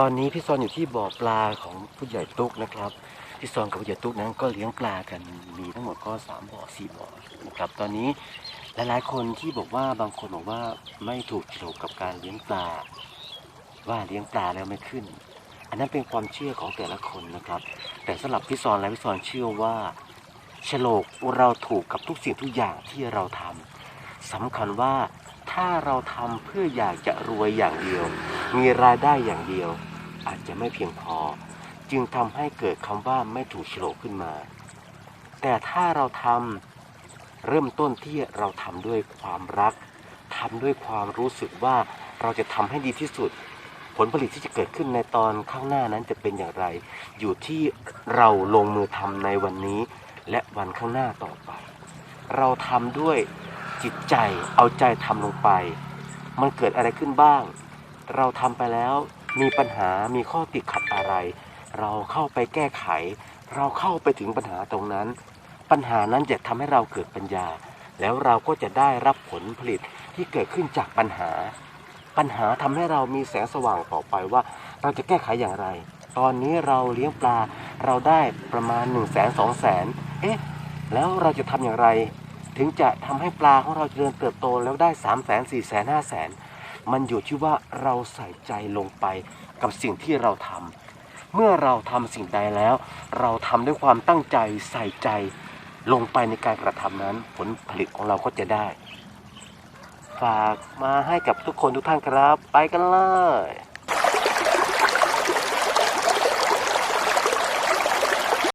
ตอนนี้พี่ซอนอยู่ที่บ่อปลาของผู้ใหญ่ตุ๊กนะครับพี่ซอนกับผู้ใหญ่ตุ๊กนั้นก็เลี้ยงปลากันมีทั้งหมดก็สามบ่อสี่บ่อนะครับตอนนี้หลายๆคนที่บอกว่าบางคนบอกว่าไม่ถูกโฉกกับการเลี้ยงปลา ว่าเลี้ยงปลาแล้วไม่ขึ้น อันนั้นเป็นความเชื่อของแต่ละคนนะครับ แต่สำหรับพี่ซอนและพี่ซอนเชื่อว่าโฉลกเราถูกกับทุกสิ่งทุกอย่างที่เราทำสำคัญว่าถ้าเราทำเพื่ออยากจะรวยอย่างเดียว มีรายได้อย่างเดียว อาจจะไม่เพียงพอ จึงทำให้เกิดคำว่าไม่ถูกโฉลกขึ้นมา แต่ถ้าเราทำเริ่มต้นที่เราทำด้วยความรักทำด้วยความรู้สึกว่าเราจะทำให้ดีที่สุด ผลผลิตที่จะเกิดขึ้นในตอนข้างหน้านั้นจะเป็นอย่างไร อยู่ที่เราลงมือทำในวันนี้ และวันข้างหน้าต่อไป เราทำด้วยจิตใจเอาใจทำลงไป มันเกิดอะไรขึ้นบ้าง เราทำไปแล้วมีปัญหามีข้อติดขัดอะไร เราเข้าไปแก้ไข เราเข้าไปถึงปัญหาตรงนั้น ปัญหานั้นจะทำให้เราเกิดปัญญา แล้วเราก็จะได้รับผลผลิตที่เกิดขึ้นจากปัญหา ปัญหาทำให้เรามีแสงสว่างต่อไปว่า เราจะแก้ไขอย่างไร ตอนนี้เราเลี้ยงปลาเราได้ประมาณ1นึ่งแสนสองแสนเอ๊ะแล้วเราจะทำอย่างไร ถึงจะทำให้ปลาของเราเจริญเติบโตแล้วได้3ามแสนสี่แสนห้าแสน มันอยู่ที่ว่าเราใส่ใจลงไปกับสิ่งที่เราทำเมื่อเราทำสิ่งใดแล้ว เราทำด้วยความตั้งใจใส่ใจลงไปในการกระทำนั้น ผลผลิตของเราก็จะได้ ฝากมาให้กับทุกคนทุกท่านครับ ไปกันเลย